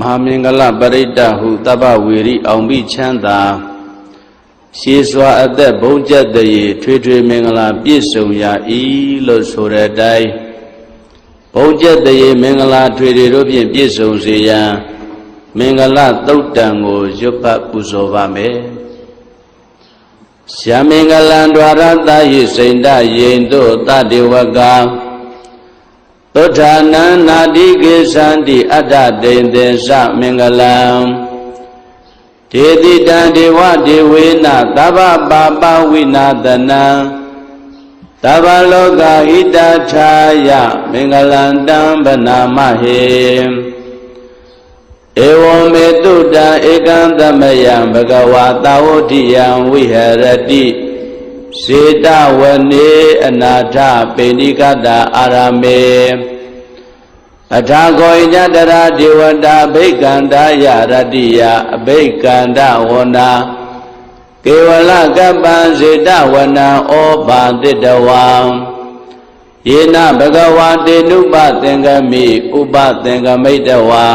မဟာမင်္ဂလပရိတ္တဟုတပ္ပဝေရိအောင်ပြီးချမ်းသာရှေးစွာအသက်ဘုံကျက်တရေထွေထွေမင်္ဂလာပြည့်စုံရာဤလို့ဆိုတဲ့အတိုင်းဘုံကျက်တရေမင်္ဂလာထွေတွေတို့ဖြင့်ပြည့်စုံစေရန်မင်္ဂလာသုတ်တံကိုရွတ်ပတ်ပူဇော်ပါမယ်ရှာမင်္ဂလံ द्वार တာယိစိန္ဒယိန်တို့တတေဝက သုဋ္ဌာနံနာတိကေသန္တိအတ္တတိန်သေသမင်္ဂလံဒေတိတံဒေဝဒေဝေနသဗ္ဗပါပဝိနာတနံသဗ္ဗလောကဟိတထာယမင်္ဂလံတံဗနာမဟေဧဝံမေတုတံဧကံသမယံဘဂဝါတာဝတိယံဝိဟရတိ စေတဝနေအနာထပိဏိကတာအာရမေအထာခောညတရာဒေဝတာဘိက္ခန္တာယရတ္တိယအဘိက္ခန္တဝနာကေဝလကပ္ပံစေတဝနံဩဘာတိတဝံယေနဘဂဝါတေနုပသင်္ကမိဥပသင်္ကမိတဝါ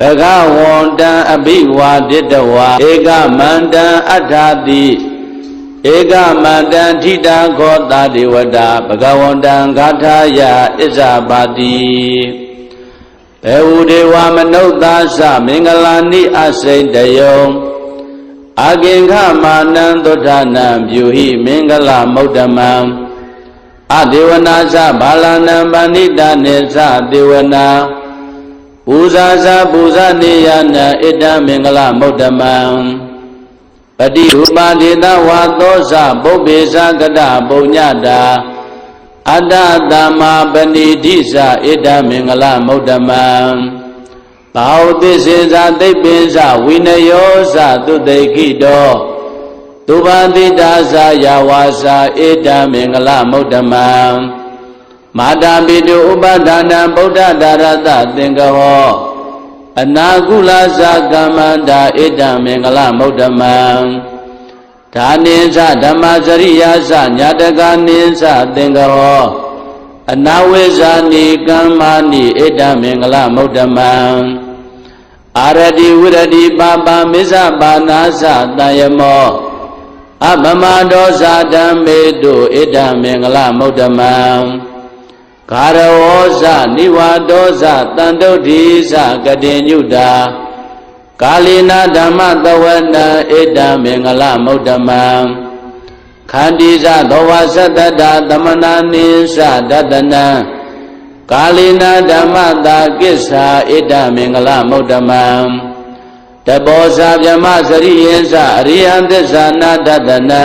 ဘဂဝန္တံအဘိဝါဒိတဝါဧကမန္တံအထာတိ ဧကမန္တံထိတာခောတာဒေဝတာဘဂဝန္တံဂါထာယဣဇာပါတိဘေဝဒေဝမနုဿာသမင်္ဂလာနိအစိတယုံအာကင်္ခမာနံသုဒ္ဓနာပြုဟိမင်္ဂလမௌတမံအဒေဝနာသဘာလနံပဏိတနေသဒေဝနာပူဇာဇာပူဇာနေယနာဣတံမင်္ဂလမௌတမံ ပတိရူပဒေတဝါသောဇပုပ္ပေဇကတပုံညတာအတ္တတမပဏိတိဇဣတံမင်္ဂလမௌတမံဘာဝသစ္စေဇသိပ္ပိဇဝိနယောဇသုတိခိတောသူဘာတိတာဇာယဝါစာဣတံမင်္ဂလမௌတမံမာတာပိတုဥပဒါနံဗုဒ္ဓဒါရတသင်္ကဟော အနာကုလသကမ္မန္တာဣတံမင်္ဂလမௌတမံဒါနိသဓမ္မစရိယာသညာတကနိသသင်္ကဟောအနာဝိဇာနိကမ္မာနိဣတံမင်္ဂလမௌတမံအာရတိဝရတိပါပါမစ္ဆပါနာသတယမောအပမဒောဇာဓမ္မေတုဣတံမင်္ဂလမௌတမံ ဂါရဝောဇနိဝါဒောဇတန်တုဋ္ဌိဇကတိညုတာကာလိနာဓမ္မသဝနံဣတံမင်္ဂလမௌတမံခန္တီဇသောဝသတ္တတာသမနာနိသဒတနံကာလိနာဓမ္မတာကိစ္ဆာဣတံမင်္ဂလမௌတမံတဘောဇာဗြဟ္မစရိယေဇအရိယသစ္စာနာဒတနံ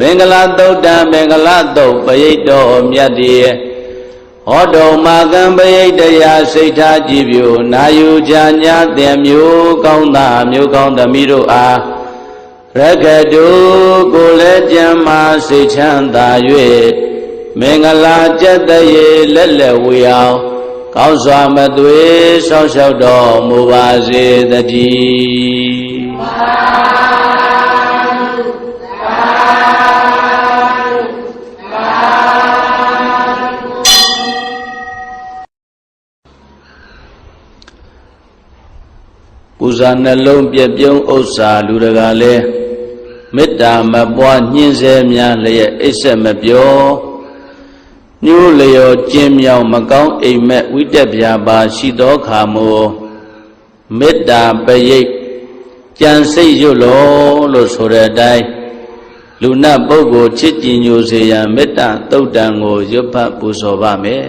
မင်္ဂလာသုတ်တံမင်္ဂလာသုတ်ပရိတ်တော်မြတ်တည်းဟောတော်မာကံပရိတ်တရားစိတ်ထားကြည်ပြိုနာယူကြညာတဲ့မျိုးကောင်းသားမျိုးကောင်းသမီးတို့အားရကတုကိုလည်းကြံမာစိတ်ချမ်းသာ၍မင်္ဂလာကြက်တရေလက်လက်ဝေအောင်ကောင်းစွာမသွေဆောက်ရှောက်တော်မူပါစေတည်း ပူဇာနှလုံးပြပြုံးဥစ္စာလူတကာလဲမေတ္တာမပွားညှင်းဆဲများလျက်အိပ်ဆက်မပြောညိုးလျော်ကျင်းမြောင်မကောင်းအိမ်မက်ဝိတက်ပြာပါရှိသောခါမို့မေတ္တာပရိတ်ကြံစိတ်ရွတ်လို့လို့ဆိုတဲ့အတိုင်း လူနတ်ပုဂ္ဂိုလ်ချစ်ကြည်ညိုစေရန်မေတ္တာတုတ်တံကိုရွတ်ဖတ်ပူဇော်ပါမယ်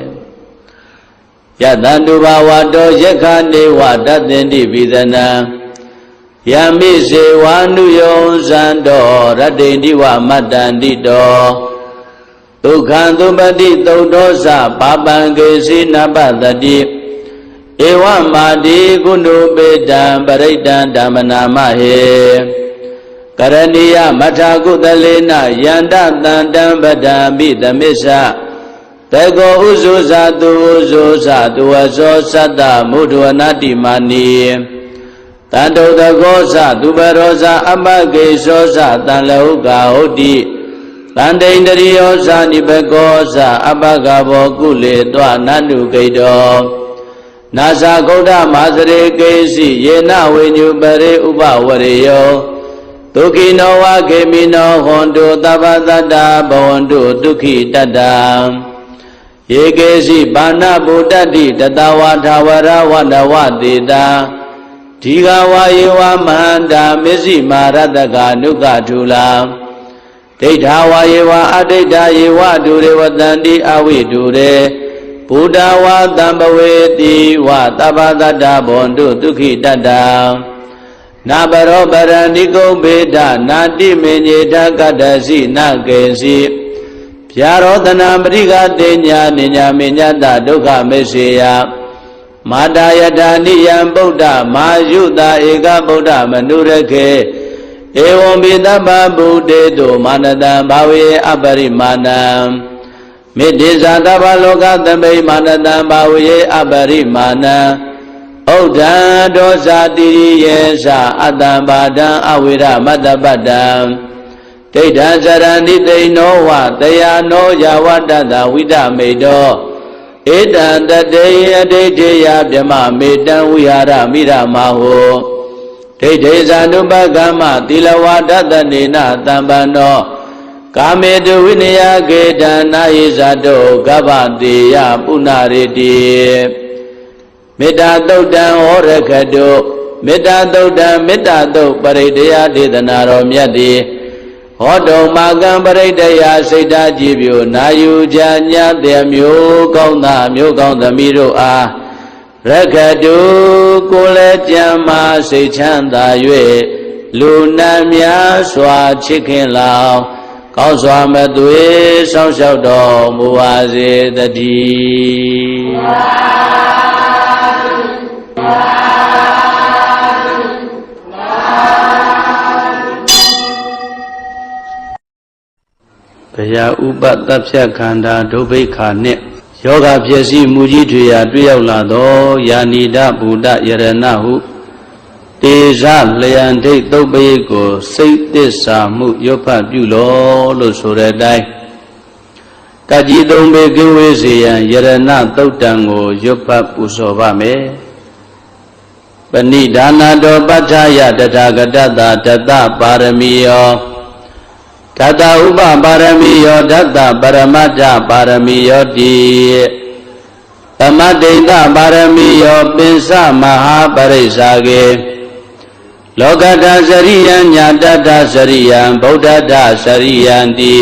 ယတန္တုဘာဝတောယက္ခနေဝတသင်္တိပိသနံယမိစေဝါနုယောဇံတော်ရတ္တိတိဝမတ္တန္တိတောဒုက္ခံသုပတိသုတ်သောသပါပံကေစီနပတတိဣဧဝမာတိကုဏုပေတံပရိတံဓမ္မနာမဟေ ကရဏီယမထာကုသလေနယန္တတန္တံပဒံပိသမစ္ဆတကောဥဇုဇာတုဥဇုဇာတုဝဇောသတ္တမုဒ္ဒဝနာတိမာနီတန္တုတကောဇသူပရောဇအမကေသောဇတန်လဟုကာဟုတ်တိတန္တိန္တရိယောဇနိဘကောဇအပကဘောကုလေတွနန္တုကိတောနာဇာဂௌဒမာစရေကေစီယေနဝိညုပရေဥပဝရေယော ဒုက္ခိနောဝခေမိနောဟွန်တုသဗ္ဗတတ္တဘဝန္တုဒုက္ခိတတ္တယေကေစီဘာနာဗုဒ္ဓတိတတဝါထာဝရဝန္တဝတေတာဒီဃဝါယေဝမဟန္တာမစ္စည်းမာရတကနုကထူလာဒိဋ္ဌာဝါယေဝအဒိဋ္ဌာယေဝဒုရေဝတန္တိအဝိဒုရေဘုဒ္ဓဝါတံပဝေတိဝသဗ္ဗတတ္တဘောန္တုဒုက္ခိတတ္တ နာဘရောပရဏိကုံဘေဒနာတိမေညေတကတ္တစီနကေစီဗျာရောတနာပရိကတေညာနိညာမေညတဒုက္ခမေစေယမာတာယထာနိယံဗုဒ္ဓမာယုတာဧကဗုဒ္ဓမနုရခေဧဝံပိတဗ္ဗဗုတေတုမာနတံဘာဝေအပရိမာဏံမေတ္တိဇာတဗ္ဗလောကသမိမာနတံဘာဝေအပရိမာဏံ ဩဒံဒောဇာတိယေသအတ္တံဘာဒံအဝိရမတ္တပတ္တံဒိဋ္ဌံဇရဏိသိနောဝတယာနောယဝတ္တတဝိဒမေတောဧတံတတေယဒိဋ္ဌိယဗြမမေတံဝိဟာရမိရမဟောဒိဋ္ဌိဇာနုပကမ္မသီလဝါဒတနေနတံပန္နောကာမေတုဝိနယကေတနာယိဇာတောကဗ္ဗတေယပုဏ္ဏရေတိ မေတ္တာတုတ်တံဟောရခတုမေတ္တာတုတ်တံမေတ္တာတုတ်ပရိတယဒေသနာတော်မြတ်တိဟောတုံမာကံပရိတယစိတ်ဓာကြည်ပြိုနာယူကြညာတဲ့မျိုးကောင်းသားမျိုးကောင်းသမီးတို့အားရခတုကိုလည်းကြံမာစိတ်ချမ်းသာ၍လူနာများစွာချစ်ခင်လောင်ကောင်းစွာမသွေဆောင်းလျှောက်တော်မူပါစေတည်း ဘုရားဥပတဖြတ်ခန္ဓာဒုဗိခာနှင့်ယောဂဖြစ်စီမူကြီးတွေရာတွေ့ရောက်လာသောယာနိဒဗုဒ္ဓယရဏဟုတေဇလျံဒိတ်သုတ်ပိယကို စိတ်သစ္စာမှုရွတ်ဖတ်ပြုလောလို့ဆိုတဲ့အတိုင်းတကြီးသုံးပေကင်းဝေးစေရန်ယရဏသုတ်တံကိုရွတ်ဖတ်ပူဇော်ပါမယ် ပဏိဒါနာတော်ပဋ္ဌာယတထာဂတတတတပါရမီယောတတဥပပါရမီယောတတပရမတ္ထပါရမီယောတိသမတ္တိတပါရမီယောပင်စမဟာပရိစ္ဆာကေလောကတစရိယံညာတတစရိယံဗုဒ္ဓတစရိယံတိ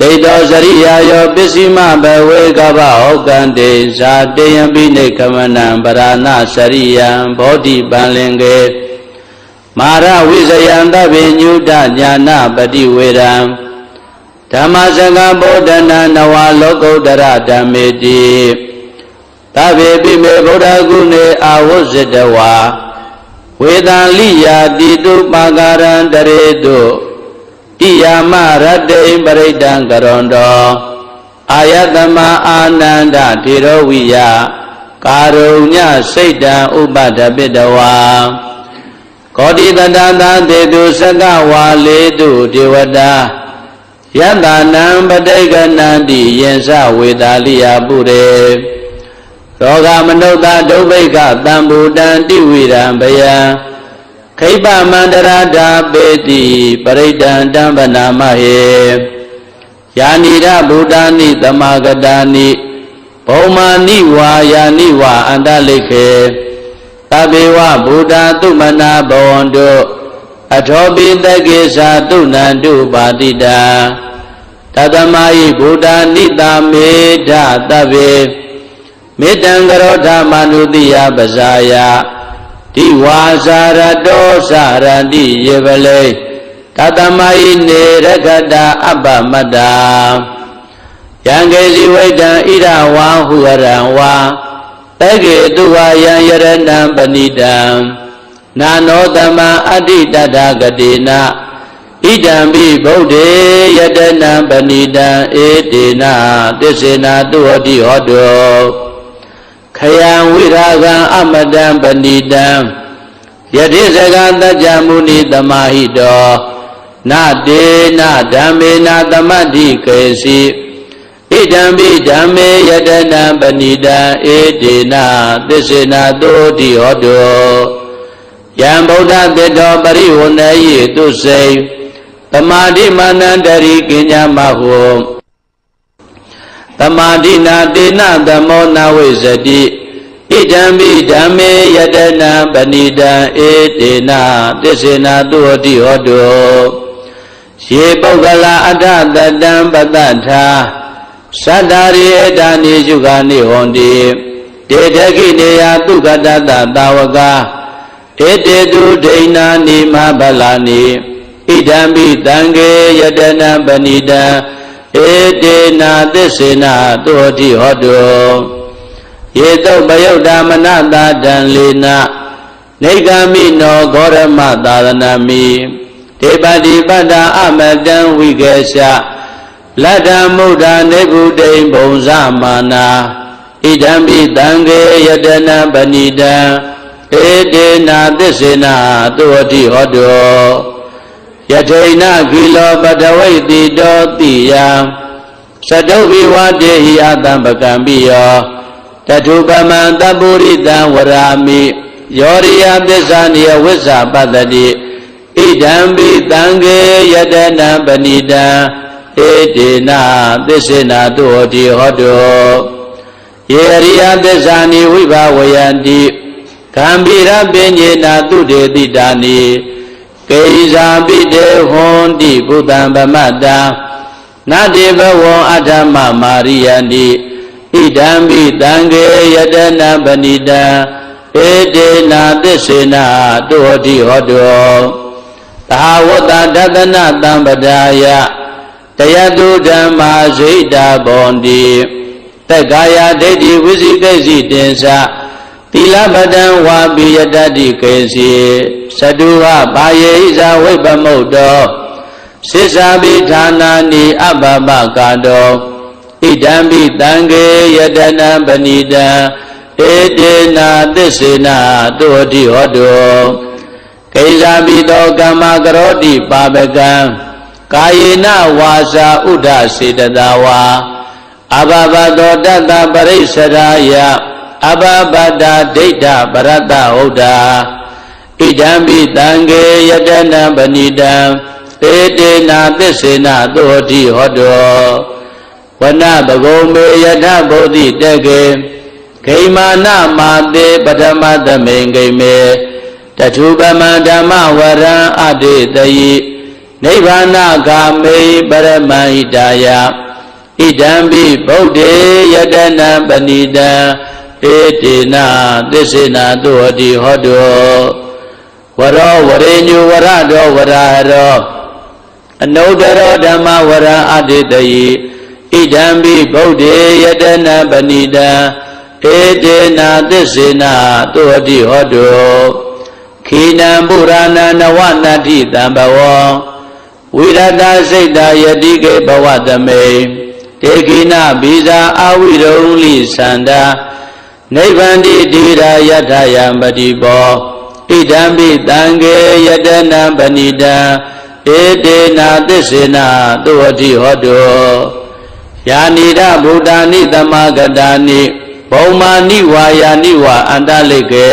ဒိဋ္ဌောစရိယာယောပစ္စည်းမဘဝေကဗဟုတ်ကံတေဇာတေယံပိနေကမနံပရဏစရိယံဘောဓိပံလင်ကေမာရဝိဇယံတဗ္ဗညုတညာနာပတိဝေရံဓမ္မစကဗောဓနာနဝလောကုတ္တရဓမ္မေတိတဗ္ဗေပိမေဗုဒ္ဓဂုဏေအာဝဇ္ဇတဝါဝေတံလိယာတိတုပါကရံတရေတု ဣယာမရတ္တိပရိဒံကရွန်တောအာယတမအာနန္ဒထေရဝိယကာရုညစိတ်တံဥပဒပိတဝါကောတိတတသာတေတုသကဝါလေတုဒေဝတာယတနံပဋိကနန္တိယင်္စဝေတာလိယပုရေရောဂမနုဿဒုဗိကတံဘူတံတိဝိရံဘယံ ခိပမန္တရာဓာပေတိပရိဒံတံဗနာမဟေယာနိရဗုဒ္ဓာနိတမဂတာနိဘုံမာနိဝါယာနိဝါအန္တလိခေသဗ္ဗေဝဗုဒ္ဓသုမနာဘဝန္တုအထောပိတကေသာတုဏန္တုပါတိတာတတမယိဗုဒ္ဓနိတာမေဓသဗ္ဗေမေတ္တံကရောဓမနုတိယပဇာယ တိဝါစာရတောစရတိယေပလေတတမယိနေရခတာအပ္ပမတ္တာယံကေစီဝိတံဣရဝါဟုရံဝါတကေတုဝါယံယရဏံပဏိတံနာနောတမံအတ္တိတတဂတိနာဣဒံပိဗုဒ္ဓေယတနံပဏိတံဧတေနသစ္စေနာတုဟတိဟောတော ခယံဝိရာဂံအမတံပဏိတံယတိစကတัจ jam မုနိတမဟိတောနတေနဓမ္မေနသမတ္တိကေစီဣဒံပိဓမ္မေယတနံပဏိတံဧတေနသစ္စေနာတုဟတိဟောတောယံဗုဒ္ဓတေတောပရိဝဏယေတုစေသမာဓိမာနန္တရိကိညာမဟု သမာဓိနာတေနသမောနာဝိဇတိဣဒံပိဓမ္မေယတနာပဏိတံဧတေနသစ္စေနာတုဟတိဟောတုယေပုဂ္ဂလာအတ္တတတံပတ္တထာသတ္တာရိဧတာနိယုဂာနိဟောတိတေတခိနေယသုကတတသာဝကဧတေတုဒိဏာနိမဗလာနိဣဒံပိတံကေယတနာပဏိတံ ဧတေနာသစ္စေနာတုဟတိဟောတုယေတုပယုတ်တာမနတာတံလေနာနေဂမိနောဂောရမသာသနာမိဒေပတိပတ္တာအမတံဝိကေရှလတ္တမုဒ္ဒနေကုတိံဘုံဇမာနာဣဒံပိတံကေယတနာပဏိတံဧတေနာသစ္စေနာတုဟတိဟောတု ယထိဏကိလောပတဝိတိတောတိယသတုဘိဝတေဟိအတံပကံပိယောတထုပမံတပုရိတံဝရာမိယောရိယသစ္စာနိယဝိဇ္ဇာပတ္တိဣဒံပိတံကေယတနံပဏိတံဧတေနသစ္စေနာတုဟောတိဟောတောယေရိယသစ္စာနိဝိဘဝယန္တိကံပိရပင်ညေနာတုတေတိတာနိ ကေဇာပိတေဟွန်တိဘုဒ္ဓံဗမတ္တနတေဘဝံအဓမ္မမာရိယန္တိဣဒံပိတံကေယတနာပဏိတံဧတေနာသစ္စေနာတုဟတိဟောတောသာဝတ္တဒသနတံပဒါယတယတုဓမ္မာဇိတာဘောန္တိတက္ကာယဒိဋ္ဌိဝိသိကိစီတင်္စ သီလပဒံဝါပိယတတိကေစီသတုဟဘာယေဣဇာဝိပမုတ်တောစိစ္ဆာပိဌာနာနိအဘဘကာတောဣဒံပိတံကေယတနာပဏိတံဧတေနာသစ္စေနာတုဟတိဟောတောကိဇာပိတောကမ္မကရောတိပါပကံကာယေနဝါစာဥဒ္ဒစေတသာဝါအဘဘတောတတ္တပရိစ္ဆရာယ အဘဘတာဒိဋ္ဌပရတ္တဟုတ်တာဣဒံပိတံကေယတနာပဏိတံဧတေနာသစ္စေနာသောတိဟောတောဝနဘဂုံမေယထဗုဒ္ဓိတကေဂိမာနမာတေပထမသမိန်ဂိမေတထုပမဓမ္မဝရံအတေတယိနိဗ္ဗာနဂာမေပရမဟိတာယဣဒံပိဗုဒ္ဓေယတနာပဏိတံ ဧတေနာသစ္စေနာတုဟတိဟောတောဝရောဝရေညုဝရတောဝရဟရောအနုတရောဓမ္မဝရအတ္တိတယိဣဒံပိဗုဒ္ဓေယတနာပဏိတံဧတေနာသစ္စေနာတုဟတိဟောတောခိနံပုရဏနဝနတ္ထိတံဘဝောဝိရတစိတ်တာယတိကေဘဝသမေတေခိနဘိဇာအဝိရုံလိသန္တာ နိဗ္ဗန္တိတိရာယထယံပတိဘောဣဒံပိတံကေယတနံပဏိတံဧတေနာသစ္စေနာသုဝတိဟောတုယာနိရဗုဒ္ဓ ानि သမဂတာနိဘုံမာနိဝါယာနိဝါအန္တလိကေ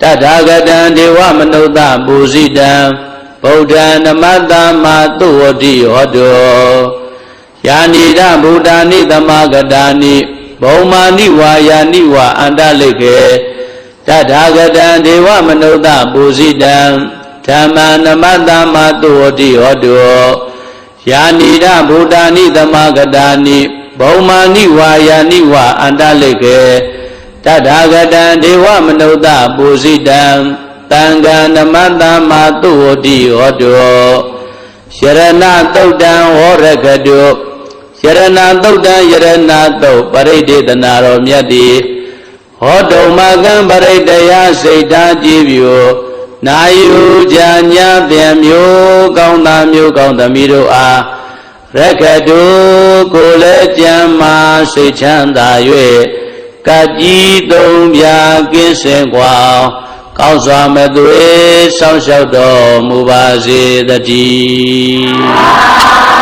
တထာဂတံဒေဝမနုဿပူဇိတံဗုဒ္ဓံနမတ္တမသုဝတိဟောတုယာနိရဗုဒ္ဓ ानि သမဂတာနိ ဘုံမာနိဝါယာနိဝါအန္တလိကေတထာဂတံဒေဝမနုဿပူဇိတံဓမ္မနမတ္တမတုဝတိဟောတုယာနိရဗုဒ္ဓ ानि သမဂတာနိဘုံမာနိဝါယာနိဝါအန္တလိကေတထာဂတံဒေဝမနုဿပူဇိတံတံဃာနမတ္တမတုဝတိဟောတုယရဏတုတ်တံဟောရကတု ယရဏသုတ်တံယရဏသုတ်ပရိဒေသနာတော်မြတ်တိဝ ဟောတုံမကံပရိတယစိတ်ဓာကြည်ပြူနာယူကြညာပြန်မျိုးကောင်းသားမျိုးကောင်းသမီးတို့အားရက္ခတုကိုလည်းကြံမာစိတ်ချမ်းသာ၍ကကြီးသုံးပြကင်းစင်กว่าကောင်းစွာမသွေစောင့်ရှောက်တော်မူပါစေတည်း